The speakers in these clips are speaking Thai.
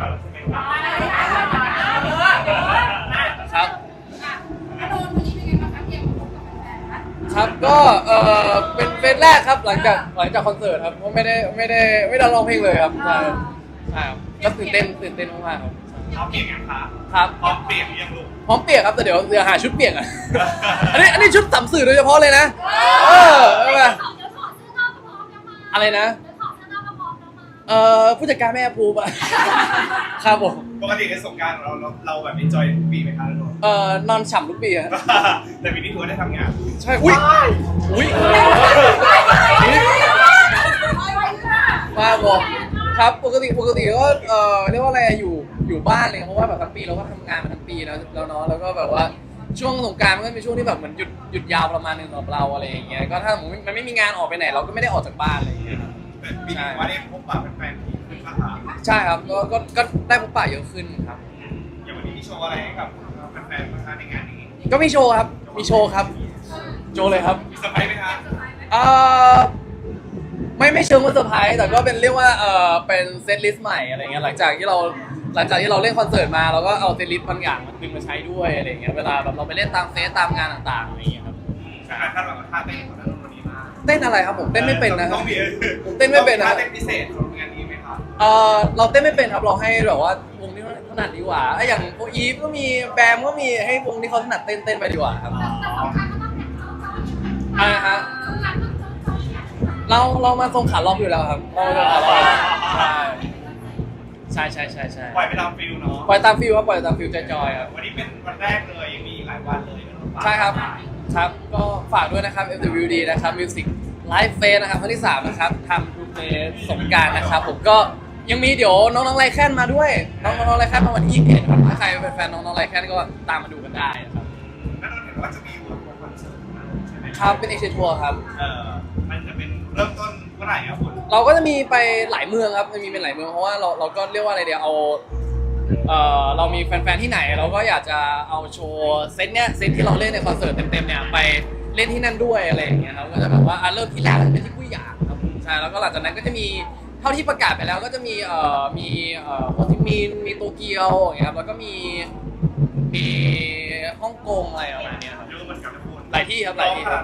ครับครับถ้าโดนวันนี้เป็นไงบ้างคะเกมของกับแฟนๆนะครับก็เออเป็นเฟสแรกครับหลังจากหลังจากคอนเสิร์ตครับเพราะไม่ได้ไม่ได้ไม่ได้ร้องเพลงเลยครับใช่ใช่ครับก็ตื่นเต้นตื่นเต้นมากๆครับพร้อมเปลี่ยนยังคะครับพร้อมเปลี่ยนหรือยังลูกพร้อมเปียกครับแต่เดี๋ยวเดี๋ยวหาชุดเปียกอะอันนี้อันนี้ชุดสัมสื่อโดยเฉพาะเลยนะเออเอามาเดี๋ยวถอดเสื้อนอกก็พร้อมแล้วมาอะไรนะ เอ่อผู้จัดการแม่ภูปะ ครับผมปกติในสงกรารเราเราเราแบบมีจอยทุกปีไหมคะลูกเอ่อนอนฉ่ำทุกปีอะแต่ปีนี้ถือว่าได้ทำงาน ใช่อุ้ยอุ้ยมาบอกครับปกติปกติก็เอ่อเรียกว่าอะไรอะอยู่อยู่บ้านเลยเพราะว่าแบบทั้งปีเราก็ทำงานมาทั้งปีแล้วแล้วเนาะแล้วก็แบบว่าช่วงสงกรารมันก็เป็นช่วงที่แบบเหมือนหยุดหยุดยาวประมาณหนึงสำหรับเราอะไรอย่างเงี้ยก็ถ้าสมมติมันไม่มีงานออกไปไหนเราก็ไม่ได้ออกจากบ้านอะไรอย่างเงี้ย ครับแต่ปีนี้ว่าได้พบปะแฟนๆที่ขึ้นมาหาใช่ครับก็ก็ก็ได้พบปะเยอะขึ้นครับ อย่างวันนี้มีโชว์อะไรให้กับแฟนๆบ้างคะในงานนี้ก็มีโชว์ครับ มีโชว์ครับ โชว์เลยครับมีเซอร์ไพรส์ไหมคะเอ่อไม่ไม่เชิงว่าเซอร์ไพรส์แต่ก็เป็นเรียกว่าเออเป็นเซตลิสต์ใหม่อะไรเงี้ยหลังจากที่เราหลังจากที่เราเล่นคอนเสิร์ตมาเราก็เอาเซตลิสต์บางอย่างมาดึงมาใช้ด้วยอะไรเงี้ยเวลาแบบเราไปเล่นตามเฟสตามงานต่างๆอะไรเงี้ยครับแต่คาดหวังว่าท่าเต้นของนักดนตรีมาก เต้นอะไรครับผมเต้นไม่เป็นนะครัต้บองมีผมเต้นไม่เป็นนะท่าเต้นพิเศษของงานนี้ไหมคะเออเราเต้นไม่เป็นครับเราให้แบบว่าวงที่เขาถนัดดีกว่าไอ้อย่างโออีฟก็มีแบมก็มีให้วงที่เขาถนัดเต้นเต้นไปดีกว่าครับแต่แต่สำคัญก็ต้องเป็นเขาเขาอะไรฮะสำคัญต้องเขาเขาเนี่ยเราเรามาทรงขาล็อกอยู่แล้วครับเราทรงขาล็อกใช่ใช่ใช่ใช่ปล่อยไปตามฟิลเนาะปล่อยตามฟิลครับปล่อยตามฟิลจอยๆครับ วันนี้เป็นวันแรกเลยยังมีอีกหลายวันเลยนะใช่ครับ ครับ ก็ฝากด้วยนะครับ FWD นะครับ Music Live Face นะครับครั้งที่3นะครับทำทูเฟสสงกรารนะครับผมก็ยังมีเดี๋ยวน้องๆไรแคนมาด้วย น้องๆไรแคนมาวันที่21ครับถ้าใครเป็นแฟนน้องๆไรแคนก็ตามมาดูกันได้นะครับแล้วเราเห็นว่าจะมีวันคอนเสิร์ตนะใช่ไหมครับเป็นเอเชียทัวร์ครับ เออมันจะเป็นเริ่มต้นเมื่อไหร่ครับคุณเราก็จะมีไปหลายเมืองครับมีเป็นหลายเมืองเพราะว่าเราเราก็เรียกว่าอะไรเดียวเอา เออเรามีแฟนๆที่ไหน เราก็อยากจะเอาโชว์เซตเนี้ยเซตที่เราเล่นในคอนเสิร์ตเต็มๆเนี่ยไปเล่นที่นั่นด้วยอะไรอย่างเงี้ยครับก็จะแบบว่าอะเริ่มที่แรกเป็นที่กุ้ยหยางครับใช่แล้วก็หลังจากนั้นก็จะมีเท่าที่ประกาศไปแล้วก็จะมีเอ่อมีเอ่อโฮจิมินห์มีโตเกียวอย่างเงี้ยครับแล้วก็มีมีฮ่องกงอะไรประมาณเนี้ยครับเยอะเหมือนกันนะคุณหลายที่ครับหลายที่ครับ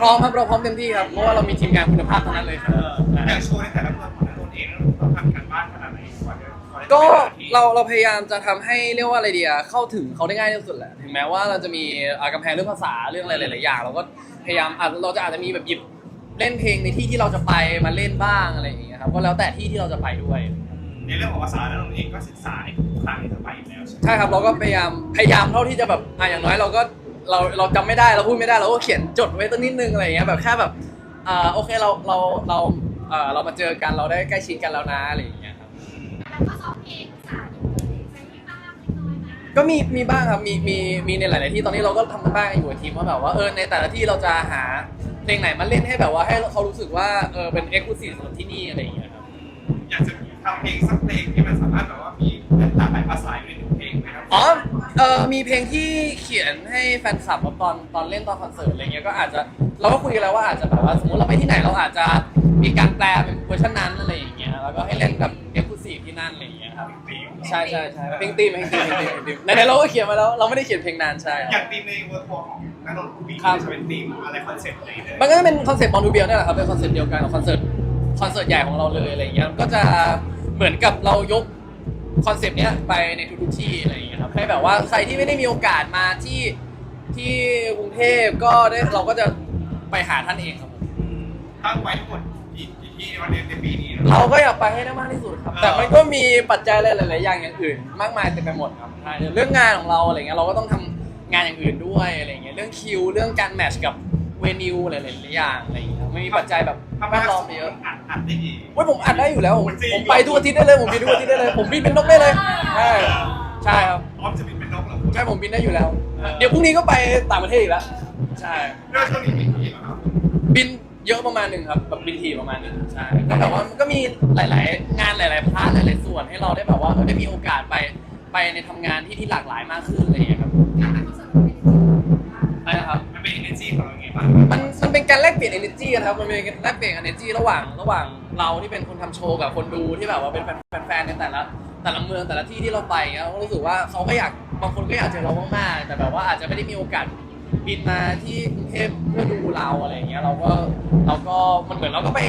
พร้อมครับเราพร้อมเต็มที่ครับเพราะว่าเรามีทีมงานคุณภาพทั้งนั้นเลยครับออย่างโชว์ในแต่ละเมืองของนั ก็ไปแต่ละที่เราเราพยายามจะทำให้เรียกว่าอะไรดีอะเข้าถึงเขาได้ง่ายที่สุดแหละถึงแม้ว่าเราจะมีอ่ากำแพงเรื่องภาษาเรื่องอะไรหลายๆอย่างเราก็พยายามอาจเราจะอาจจะมีแบบหยิบเล่นเพลงในที่ที่เราจะไปมาเล่นบ้างอะไรอย่างเงี้ยครับก็แล้วแต่ที่ที่เราจะไปด้วย ในเรื่องของภาษาแล้วเราเองก็ศึกษาในทุกครั้งที่จะไปอยู่แล้วใช่ไหมใช่ครับเราก็พยายามพยายามเท่าที่จะแบบอะอย่างน้อยเราก็เราเราจำไม่ได้เราพูดไม่ได้เราก็เขียนจดไว้ตั้งนิดนึงอะไรอย่างเงี้ยแบบแค่แบบอ่าโอเคเราเราเราเอ่อเรามาเจอกันเราได้ใกล้ชิดกันแล้วนะอะไรอย่างเงี้ย ก็มีมีบ้างครับมีมีมีในหลาย ๆ ที่ตอนนี้เราก็ทำกันบ้างอยู่กับทีมว่าแบบว่าเออในแต่ละที่เราจะหาเพลงไหนมาเล่นให้แบบว่าให้เขารู้สึกว่าเออเป็นเอ็กซ์คลูซีฟสำหรับที่นี่อะไรอย่างเงี้ยครับอยากจะทำเพลงสักเพลงที่มันสามารถแบบว่ามีหลากหลายภาษาอยู่ในหนึ่งเพลงไหมครับอ๋อเออมีเพลงที่เขียนให้แฟนคลับแบบตอนตอนเล่นตอนคอนเสิร์ตอะไรเงี้ยก็อาจจะเราก็คุยกันแล้วว่าอาจจะแบบว่าสมมติเราไปที่ไหนเราอาจจะมีการแปลเป็นเวอร์ชันนั้นอะไรอย่างเงี้ยแล้วก็ให้เล่นแบ ใช่ใช่ใช่เพลงตีมเพลงตีมเพลงตีมเพลงตีมไหนๆเราก็เขียนมาแล้ว เราไม่ได้เขียนเพลงนานใช่ครับอย่างธีมในเวิร์ทัวร์ของนักดนตรีครับ จะเป็นธีมอะไรคอนเซ็ปต์อะไรเลยมันก็จะเป็นคอนเซ็ปต์บอลทูเบียนี่แหละครับ เป็นคอนเซ็ปต์เดียวกันกับคอนเสิร์ตคอนเสิร์ตใหญ่ของเราเลยอะไรอย่างเงี้ยก็จะเหมือนกับเรายกคอนเซ็ปต์เนี้ยไปในทุกๆที่อะไรอย่างเงี้ยครับให้แบบว่าใครที่ไม่ได้มีโอกาสมาที่ที่กรุงเทพก็ได้เราก็จะไปหาท่านเองครับผม ตั้งไว้ทั้งหมดกี่กี่ ที่วันในปีนี้นะเราก็อยากไปให้ได้มากที่สุดครับ แต่มันก็มีปัจจัยหลาย ๆ อย่างอย่างอื่น มากมายเต็มไปหมดครับใช่เรื่องงานของเราอะไรเงี้ยเราก็ต้องทำงานอย่างอื่นด้วยอะไรเงี้ยเรื่องคิวเรื่องการแมทช์กับเวนิวหลายๆอย่างอะไรอย่างเงี้ยไม่มีปัจจัยแบบถ้าแวดล้อมเยอะอัดอัดได้ดี ว่าผมอัดได้อยู่แล้วผมจริง ผมไปทุกอาทิตย์ได้เลยผมบินทุกอาทิตย์ได้เลยผมบินเป็นนกได้เลยใช่ใช่ครับพร้อมจะบินเป็นนกเหรอ ใช่ผมบินได้อยู่แล้วเดี๋ยวพรุ่งนี้ก็ไปต่างประเทศอีกแล้วใช่ เรื่องช่วงนี้มีที่เหรอครับบิน เยอะประมาณหนึ่งครับแบบบินทีประมาณหนึ่งใช่ก็แบบว่ามันก็มีหลาย ๆ งานหลาย ๆพาร์ทหลาย ๆ ส่วนให้เราได้แบบว่าเออได้มีโอกาสไปไปในทำงานที่ที่หลากหลายมากขึ้นอะไรอย่างเงี้ยครับการถ่ายทอดสดเป็นยังไงบ้างคะใช่ครับ มันเป็น energy ของเราไงบ้างมันมันเป็นการแลกเปลี่ยน energy อะครับ มันเป็นการแลกเปลี่ยน energy ระหว่างระหว่างเราที่เป็นคนทำโชว์กับคนดูที่แบบว่าเป็นแฟนแฟนๆในแต่ละแต่ละเมืองแต่ละที่ที่เราไปเงี้ยเราก็รู้สึกว่าเขาก็อยากบางคนก็อยากเจอเรามากๆแต่แบบว่าอาจจะไม่ได้มีโอกาส บินมาที่กรุงเทพเพื่อดูเราอะไรเงี้ยเราก็เราก็มันเหมือนเราก็ไป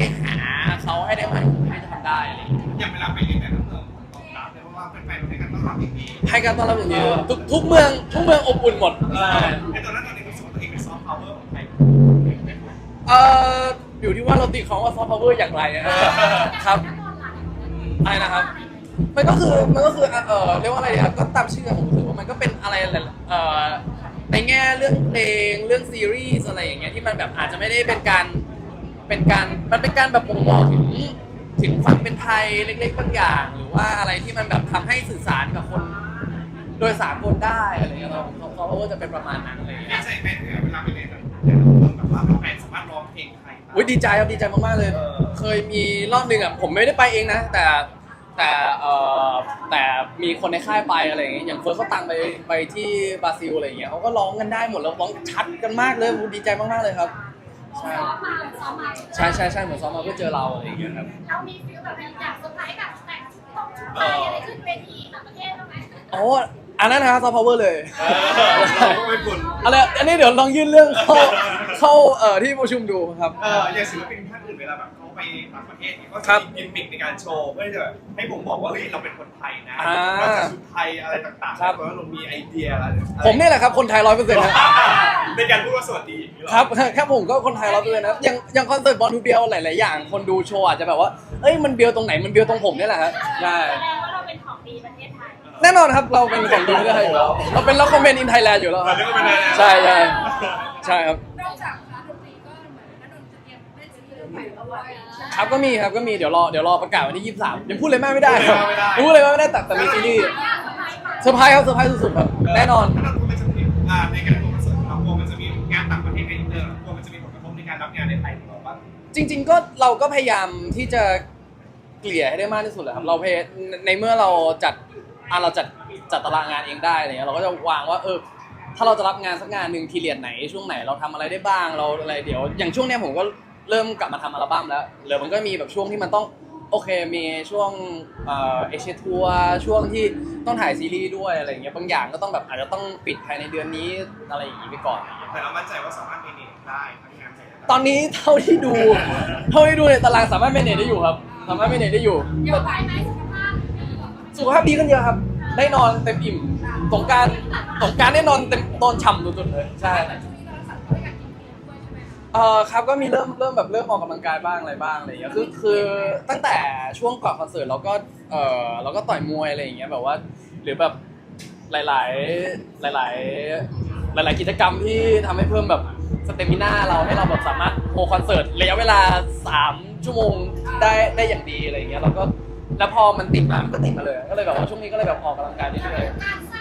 หาเขาให้ได้มากที่สุดที่จะทำได้อะไรเงี้ยอย่างเวลาไปเรียนแต่ละเมืองตอบรับเลยเพราะว่าแฟนๆให้การต้อนรับอย่างดีให้การต้อนรับอย่างดีทุกทุกเมืองทุกเมืองอบอุ่นหมดเอใช่อไอตอนนั้นตอนนี้รู้สึกว่าตัวเองเป็นซอฟต์พาวเวอร์ของไทยเอ่ออยู่ที่ว่าเราตีของว่าซอฟต์พาวเวอร์อย่างไรนะครับอะไรนะครับมันก็คือมันก็คือเออเรียกว่าอะไรดีครับก็ตามชื่อผมรู้สึกว่ามันก็เป็นอะไรหลายๆเอ่อ ในแง่เรื่องเพลงเรื่องซีรีส์อะไรอย่างเงี้ยที่มันแบบอาจจะไม่ได้เป็นการเป็นการมันเป็นการแบบบ่งบอกถึงถึงความเป็นไทยเล็กๆบางอย่าง หรือว่าอะไรที่มันแบบทำให้สื่อสารกับคน โดยสากลได้อะไรเงี้ยเราเขาเขาก็จะเป็นประมาณนั้นเลยดีใจไหมเวลาไปเรียนแต่ละเมืองแบบว่าแฟนสามารถร้องเพลงไทยได้อุ้ยดีใจครับดีใจมากๆเลยเออเคยมีรอบหนึ่งอะผมไม่ได้ไปเองนะ แต่ แต่เอ่อแต่มีคนในค่ายไปอะไรอย่างเงี้ยอย่างเฟิร์สเขาตังไปไปที่บราซิลอะไรอย่างเงี้ยเขาก็ร้องกันได้หมดแล้วร้องชัดกันมากเลยผมดีใจมากๆเลยครับ ใช่ซ้อมมาซ้อมมาใช่ใช่ใช่เหมือนซ้อมมาเพื่อเจอเราอะไรอย่างเงี้ยครับ เรามีฟิลแบบอยากเซอร์ไพรส์แบบแต่งชุดตรงชุดไทยอะไรขึ้นเวทีต่างประเทศบ้างไหมโอ้อันนั้นนะซอฟต์พาวเวอร์เลยเออเราก็ไม่บุญอะไรอันนี้เดี๋ยวลองยื่นเรื่องเข้าเข้าเอ่อที่ประชุมดูครับ เอออย่างศิลปินท่านอื่นเวลาแบบเขา ไปต่างประเทศเนี่ยก็ครัจะบมีกิมมิคในการโชว์เพื่อที่จะแบบให้ผมบอกว่าเฮ้ยเราเป็นคนไทยนะอ่าเราจะชุดไทยอะไรต่างๆครับเพราะว่าเรามีไอเดียอะไรผมเนี่ยแหละครับคนไทยร้อยเปอร์เซ็นต์ในการพูดว่าสวัสดีอย่างนี้เหอครับครับผมก็คนไทยร้อยเปอร์เซ็นต์นะอย่างอย่างคอนเสิร์ตบอลทูเบียวหลายๆอย่าง คนดูโชว์อาจจะแบบว่าเอ้ยมันเบียวตรงไหนมันเบียวตรงผมเนี่ยแหละครับใช่แสดงว่าเราเป็นของดีประเทศไทยแน่นอนครับเราเป็นของดีไม่ได้อยู่แล้วเราเป็นเราคอมเมนต์อินไทยแลนด์อยู่แล้วเออเรียกว่าเป็นอะไรนะใช่ใช่ใช่ครับ ครับก็มีครับก็มีเดี๋ยวรอเดี๋ยวรอประกาศวันที่ 23ยังพูดเลยมากไม่ได้ครับยังพูดเลยมากไม่ได้แต่แต่มีซีรีส์เซอร์ไพรส์ครับเซอร์ไพรส์สุดๆครับแน่นอน ถ้าเราพูดมันจะมีอ่าในการทัวร์คอนเสิร์ตเรากลัวมันจะมีงานต่างประเทศในอินเตอร์กลัวมันจะมีผลกระทบในการรับงานในไทยของเราบ้างจริง ๆ ก็เราก็พยายามที่จะเกลี่ยให้ได้มากที่สุดแหละครับเราพยในเมื่อเราจัดอะเราจัดจัดตารางงานเองได้อะไรเงี้ยเราก็จะวางว่าเออถ้าเราจะรับงานสักงานหนึ่งทีเรียนไหนช่วงไหนเราทำอะไรได้บ้างเราอะไรเดี๋ยวอย่างช่วงเนี้ยผมก็ เริ่มกลับมาทำอัลบั้มแล้วเหลือมันก็มีแบบช่วงที่มันต้องโอเคมีช่วงเอ่อเอเชียทัวร์ช่วงที่ต้องถ่ายซีรีส์ด้วยอะไรเงี้ยบางอย่างก็ต้องแบบอาจจะต้องปิดภายในเดือนนี้อะไรอย่างงี้ไปก่อนแต่เรามั่นใจว่าสามารถเมเนจได้ทั้งงานไทยและตอนนี้เท่าที่ดู เท่าที่ดูในตารางสามารถเมเนจได้อยู่ครับ สามารถเมเนจได้อยู่เดี๋ยวไปไหมสุขภาพดีกว่าสุขภาพดีขึ้นเยอะครับ ได้นอนเต็มอิ่มสงกรารสงกรารได้นอนเต็มนอนฉ่ำสุดๆเลยใช่ แต่ช่ เออครับก็มีเริ่มเริ่มแบบเริ่มออกกำลังกายบ้างอะไรบ้างอะไรอย่างเงี้ยคือคือตั้งแต่ช่วงก่อนคอนเสิร์ตเราก็เออเราก็ต่อยมวยอะไรอย่างเงี้ยแบบว่า หรือแบบหลาย ๆ หลาย ๆ หลาย ๆ กิจกรรมที่ทำให้เพิ่มแบบสเตมิน่าเราให้เราแบบสามารถโฮคอนเสิร์ตระยะเวลา 3 ชั่วโมงได้ได้อย่างดีอะไรอย่างเงี้ยเราก็แล้วพอมันติดมามันก็ติดมาเลย ก็เลยแบบว่าช่วงนี้ก็เลยแบบออกกำลังกายเรื่อยๆ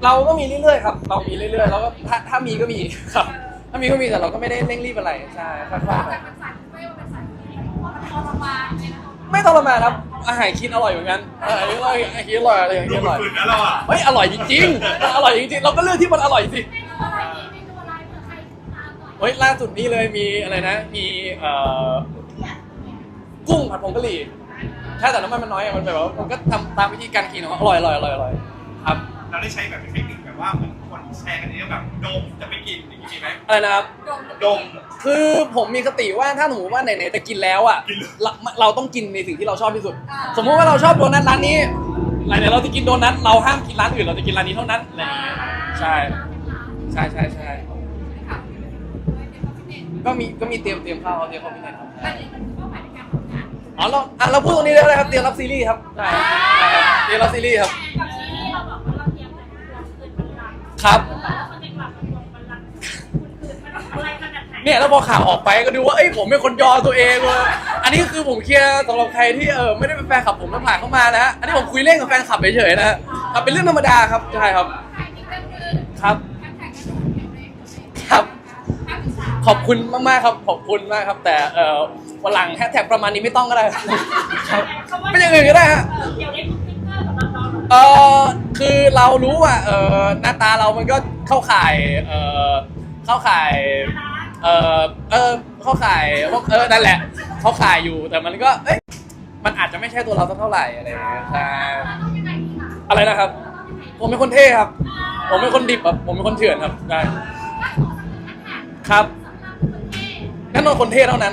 เงี้ยเราก็มีเรื่อยๆครับ เรามีเรื่อยๆแล้วก็ถ้าถ้ามีก็มีครับ ถ้ามีก็มีแต่เราก็ไม่ได้เร่งรีบอะไรใช่ค่อยๆไปแต่เป็นสายไม่ว่าเป็นสายฟิตเพราะมันทรมานเลยนะไม่ทรมานครับ อาหารคิดอร่อยเหมือนกันอาหารคิดอร่อยอาหารคิดอร่อยอะไรอย่างดูเงี้ยอร่อยฝืนนะเราอะเฮ้ยอร่อยจริงๆอร่อยจริงๆเราก็เลือกที่มันอร่อยสิเมนูอะไรดีเมนูอะไรเผื่อใครตามหน่อยเฮ้ยล่าสุดนี้เลยมีอะไรนะ มีเอ่อกุ้งผัดผงกะหรี่ใช่แต่น้ำมันมันน้อยอะมันแบบว่ามันก็ทำตามวิธีการกินของมันอร่อยอร่อยอร่อยอร่อยครับ เราได้ใช้แบบเป็นเทคนิคแบบว่าเหมือนคนแชร์กันเยอะแบบดมจะไม่กินอย่างนี้มีไหมอะไรนะครับ ดม คือผมมีสติว่าถ้าสมมติว่าไหนๆแต่กินแล้วอะกินเลย เราเราต้องกินในสิ่งที่เราชอบที่สุดสมมุติว่าเราชอบโดนัทร้านนี้ไหนๆเราจะกินโดนัทเราห้ามกินร้านอื่นเราจะกินร้านนี้เท่านั้นอะไรอย่างเงี้ยใช่ใช่ใช่ใช่ก็มีก็มีเตรียมเตรียมข้าวเตรียมข้าวพิเศษครับอันนี้มันคือเป้าหมายในการทำงานอ๋อเราอะเราพูดตรงนี้ได้เลยครับเตรียมรับซีรีส์ครับใช่ใช่ครับเตรียมรับซีรีส์ครับกับที่นี่เครับแล้วมันจะกลับมารวมบัลลังก์คุณคืนมันอะไรขนาดไหนเนี่ยแล้วพอข่าวออกไปก็ดูว่าเอ้ยผมเป็นคนยอตัวเองเลยอันนี้คือผมเคลียร์สำหรับใครที่เออไม่ได้เป็นแฟนคลับผมแล้วผ่านเข้ามานะฮะอันนี้ผมคุยเล่นกับแฟนคลับเฉยๆนะฮะครับเป็นเรื่องธรรมดาครับใช่ครับใครที่เป็นมือครับการแข่งกันโดดเดี่ยวเลยครับนักศึกษาขอบคุณมากๆครับขอบคุณมากครับ แต่เออวันหลังแฮชแท็กประมาณนี้ไม่ต้องก็ได้ครับครับไม่อย่างอื่นก็ได้ฮะเดี๋ยวได้ทุกติ๊กเกอร์สำหรับเราหรอเออ คือเรารู้ว่าเออหน้าตาเรามันก็เข้าข่ายเออเข้าข่ายเออเออเข้าข่ายพวกเออนั่นแหละ เข้าข่ายอยู่แต่มันก็เอ้ยมันอาจจะไม่ใช่ตัวเราสักเท่าไหร่อะไรอย่างเงี้ยใช่เราต้องยังไงดีคะอะไรนะครับ ผมเป็นคนเท่ครับ ผมเป็นคนดิบครับผมเป็นคนเถื่อนครับได้ครับสำหรับคนเท่แน่นอนคนเท่เท่านั้น